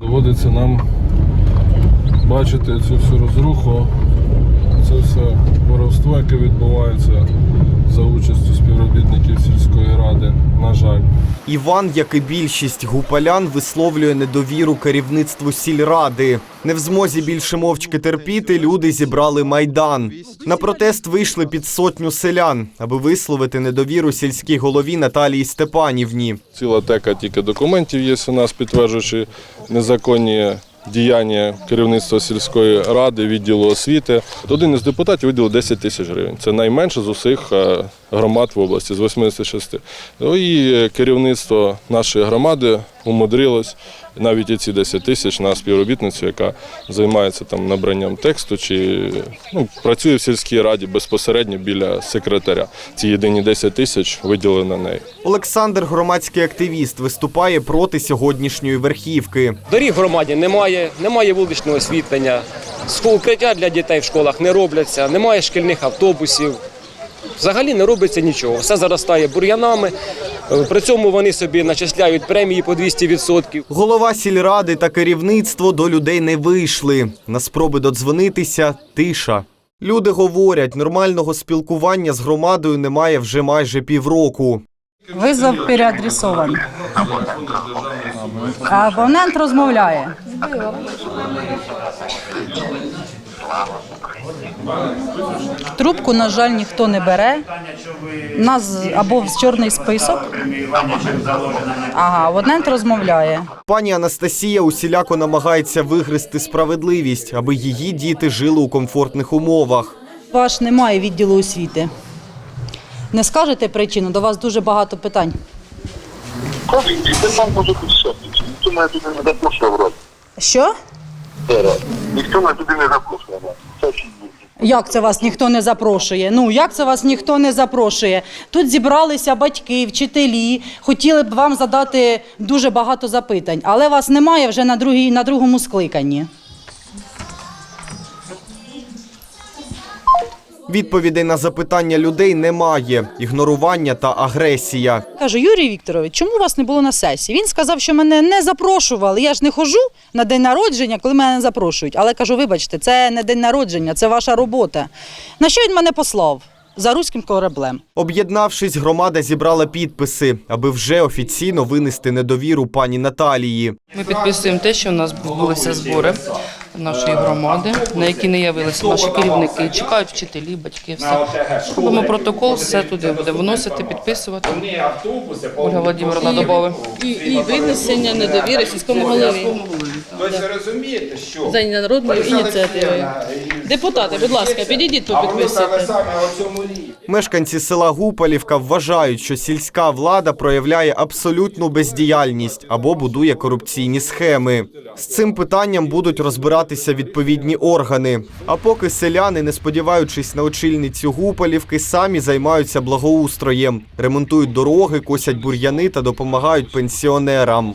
Доводиться нам бачити цю всю розруху, це все воровство, яке відбувається за участю співробітників сільської ради. На жаль. Іван, як і більшість гупалян, висловлює недовіру керівництву сільради. Не в змозі більше мовчки терпіти, люди зібрали майдан. На протест вийшли під сотню селян, аби висловити недовіру сільській голові Наталії Степанівні. Ціла тека тільки документів є у нас, підтверджуючи незаконні діяння керівництва сільської ради, відділу освіти. Один із депутатів виділив 10 тисяч гривень. Це найменше з усіх е, громад в області, з 86. Ну і керівництво нашої громади умудрилось навіть і ці 10 тисяч на співробітницю, яка займається там набранням тексту чи ну, працює в сільській раді безпосередньо біля секретаря. Ці єдині 10 тисяч виділили на неї. Олександр, громадський активіст, виступає проти сьогоднішньої верхівки. Доріг в громаді немає, немає вуличного освітлення, укриття для дітей в школах не робляться, немає шкільних автобусів. Взагалі не робиться нічого. Все заростає бур'янами. Е, При цьому вони собі начисляють премії по 200%. Голова сільради та керівництво до людей не вийшли. На спроби додзвонитися тиша. Люди говорять, нормального спілкування з громадою немає вже майже півроку. Визов переадресований. Абонент розмовляє. Трубку, на жаль, ніхто не бере. Нас або в чорний список. Ага, абонент розмовляє. Пані Анастасія усіляко намагається вигризти справедливість, аби її діти жили у комфортних умовах. Ваш немає відділу освіти. Не скажете причину, до вас дуже багато питань. Все. Никто на это не запрошував. Що? Ніхто нас туди не запрошував. Це. Як це вас ніхто не запрошує? Ну як це вас ніхто не запрошує? Тут зібралися батьки, вчителі, хотіли б вам задати дуже багато запитань, але вас немає вже на другій, на другому скликанні. Відповідей на запитання людей немає. Ігнорування та агресія. Кажу, Юрій Вікторович, чому вас не було на сесії? Він сказав, що мене не запрошували. Я ж не хожу на день народження, коли мене не запрошують. Але кажу, вибачте, це не день народження, це ваша робота. На що він мене послав? За руським кораблем. Об'єднавшись, громада зібрала підписи, аби вже офіційно винести недовіру пані Наталії. Ми підписуємо те, що у нас відбулися збори нашої громади, на які не явилися наші керівники. Чекають вчителі, батьки, все. Робимо протокол, все туди буде вносити, підписувати. Ольга Владимировна добавить. І, і винесення недовіри сільському голові за народною ініціативою. Депутати, будь ласка, підійдіть, попідписуйте. Мешканці села Гупалівка вважають, що сільська влада проявляє абсолютну бездіяльність або будує корупційні схеми. З цим питанням будуть розбиратися відповідні органи. А поки селяни, не сподіваючись на очільницю Гупалівки, самі займаються благоустроєм, ремонтують дороги, косять бур'яни та допомагають пенсіонерам.